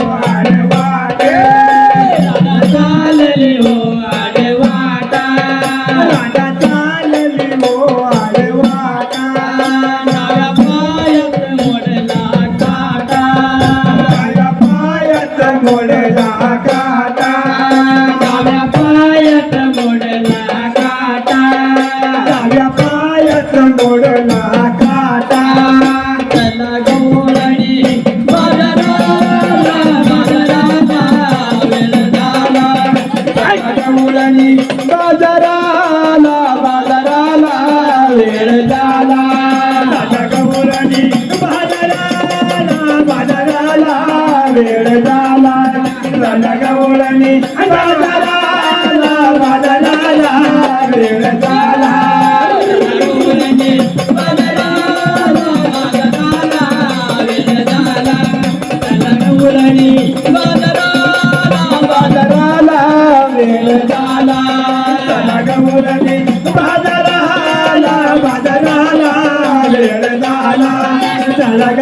Thank you. फुलणी बाजाराला बाजाराला वेळ झाला. तलाग फुलणी बाजाराला बाजाराला वेळ झाला. तलाग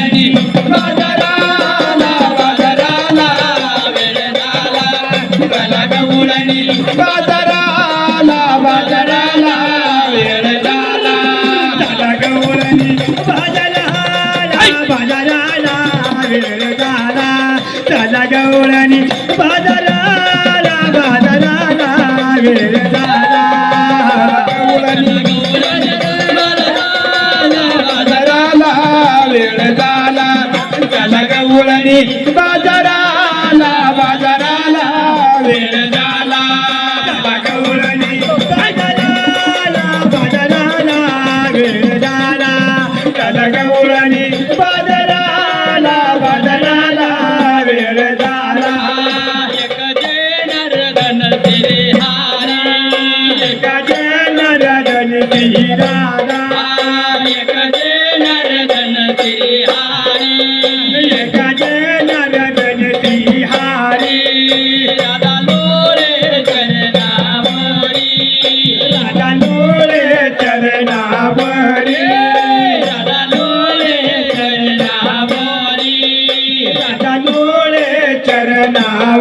Randy. Bye, guys. 祝大家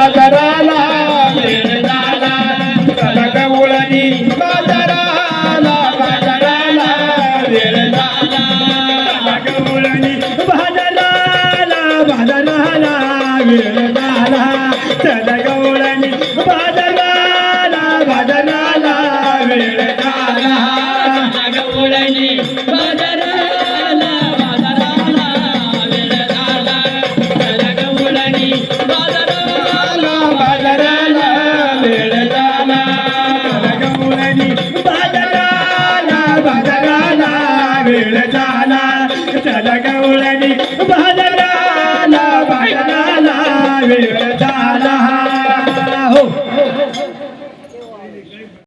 बाजाराला वेळ झाला चला गवळणी बाजाराला बाजाराला वेळ झाला चला गवळणी बाजाराला बाजाराला वेळ झाला चला बाजाराला वेळ झाला चला गवळणी बाजाराला